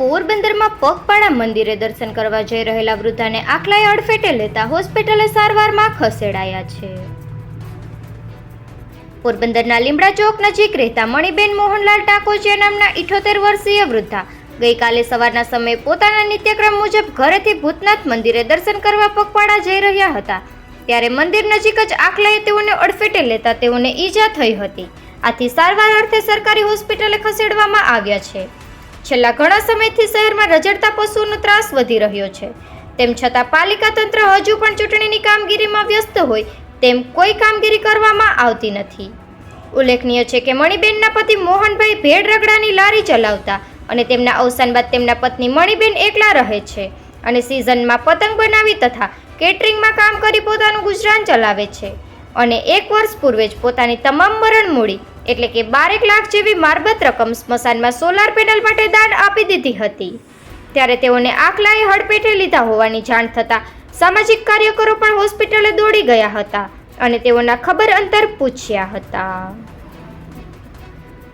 પોરબંદરમાં પગપાળા મંદિરે દર્શન કરવા જઈ રહેલા વૃદ્ધાને આખલાએ અડફેટે લેતા હોસ્પિટલે સારવારમાં ખસેડાયા છે. પોરબંદરના લીમડા ચોક નજીક રહેતા મણિબેન મોહનલાલ ટાકોચિયા નામના ઇઠોતેર વર્ષીય વૃદ્ધા ગઈકાલે સવારના સમયે પોતાના નિત્યક્રમ મુજબ ઘરેથી ભૂતનાથ મંદિરે દર્શન કરવા પગપાળા જઈ રહ્યા હતા. ત્યારે મંદિર નજીક જ આખલાએ તેઓને અડફેટે લેતા તેઓને ઈજા થઈ હતી. આથી સારવાર અર્થે સરકારી હોસ્પિટલે ખસેડવામાં આવ્યા છે. છેલ્લા ઘણા સમયથી શહેરમાં રજડતા પશુઓનો ત્રાસ વધી રહ્યો છે. તેમ છતાં પાલિકા તંત્ર હજુ પણ ચૂંટણીની કામગીરીમાં વ્યસ્ત હોય તેમ કોઈ કામગીરી કરવામાં આવતી નથી. ઉલ્લેખનીય છે કે મણિબેનના પતિ મોહનભાઈ ભેડ રગડાની લારી ચલાવતા અને તેમના અવસાન બાદ તેમના પત્ની મણિબેન એકલા રહે છે અને સિઝનમાં પતંગ બનાવી તથા કેટરિંગમાં કામ કરી પોતાનું ગુજરાન ચલાવે છે. અને એક વર્ષ પૂર્વે જ પોતાની તમામ મરણ મૂડી એટલે કે બારેક લાખ જેવી મારબત રકમ સ્મશાનમાં સોલાર પેનલ માટે દાન આપી દીધી હતી. ત્યારે તેઓને આખલાએ હડપેટે લીધા હોવાની જાણ થતાં સામાજિક કાર્યકરો પણ હોસ્પિટલે દોડી ગયા હતા અને તેઓના ખબર અંતર પૂછ્યા હતા.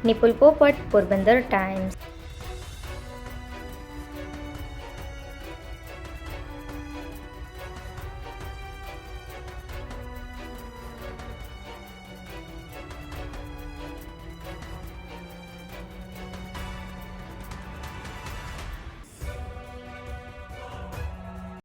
નિપુલ પોપટ, પોરબંદર ટાઈમ્સ.